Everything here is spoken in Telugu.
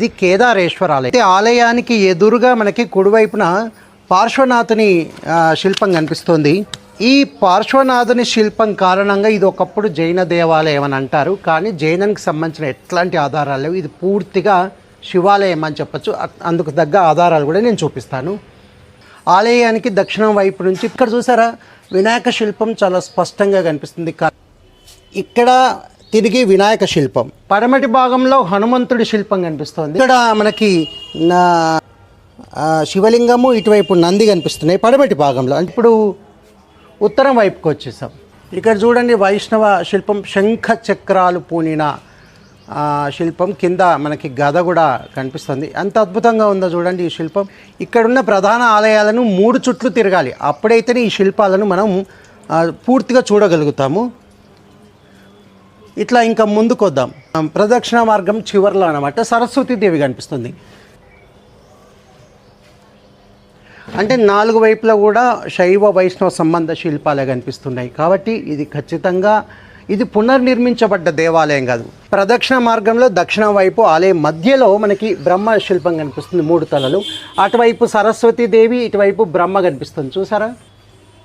ఇది కేదారేశ్వర ఆలయం అయితే ఆలయానికి ఎదురుగా మనకి కుడివైపున పార్శ్వనాథుని శిల్పం కనిపిస్తుంది. ఈ పార్శ్వనాథుని శిల్పం కారణంగా ఇది ఒకప్పుడు జైన దేవాలయం అని అంటారు. కానీ జైనానికి సంబంధించిన ఎట్లాంటి ఆధారాలు లేవు. ఇది పూర్తిగా శివాలయం అని చెప్పొచ్చు. అందుకు తగ్గ ఆధారాలు కూడా నేను చూపిస్తాను. ఆలయానికి దక్షిణం వైపు నుంచి ఇక్కడ చూసారా? వినాయక శిల్పం చాలా స్పష్టంగా కనిపిస్తుంది. కా- ఇక్కడ తిరిగి వినాయక శిల్పం. పడమటి భాగంలో హనుమంతుడి శిల్పం కనిపిస్తుంది. ఇక్కడ మనకి శివలింగము ఇటువైపు నంది కనిపిస్తున్నాయి పడమటి భాగంలో. ఇప్పుడు ఉత్తరం వైపుకి వచ్చేసాం. ఇక్కడ చూడండి వైష్ణవ శిల్పం శంఖ చక్రాలు పూనిన శిల్పం. కింద మనకి గద కూడా కనిపిస్తుంది. ఎంత అద్భుతంగా ఉందో చూడండి ఈ శిల్పం. ఇక్కడున్న ప్రధాన ఆలయాలను మూడు చుట్లు తిరగాలి. అప్పుడైతేనే ఈ శిల్పాలను మనం పూర్తిగా చూడగలుగుతాము. ఇట్లా ఇంకా ముందుకు వద్దాం ప్రదక్షిణ మార్గం చివరిలో అనమాట సరస్వతీదేవి కనిపిస్తుంది. అంటే నాలుగు వైపులా కూడా శైవ వైష్ణవ సంబంధ శిల్పాలే కనిపిస్తున్నాయి. కాబట్టి ఇది ఖచ్చితంగా ఇది పునర్నిర్మించబడ్డ దేవాలయం కాదు. ప్రదక్షిణ మార్గంలో దక్షిణ వైపు ఆలయం మధ్యలో మనకి బ్రహ్మ శిల్పం కనిపిస్తుంది మూడు తలలు. అటువైపు సరస్వతీదేవి ఇటువైపు బ్రహ్మ కనిపిస్తుంది. చూసారా?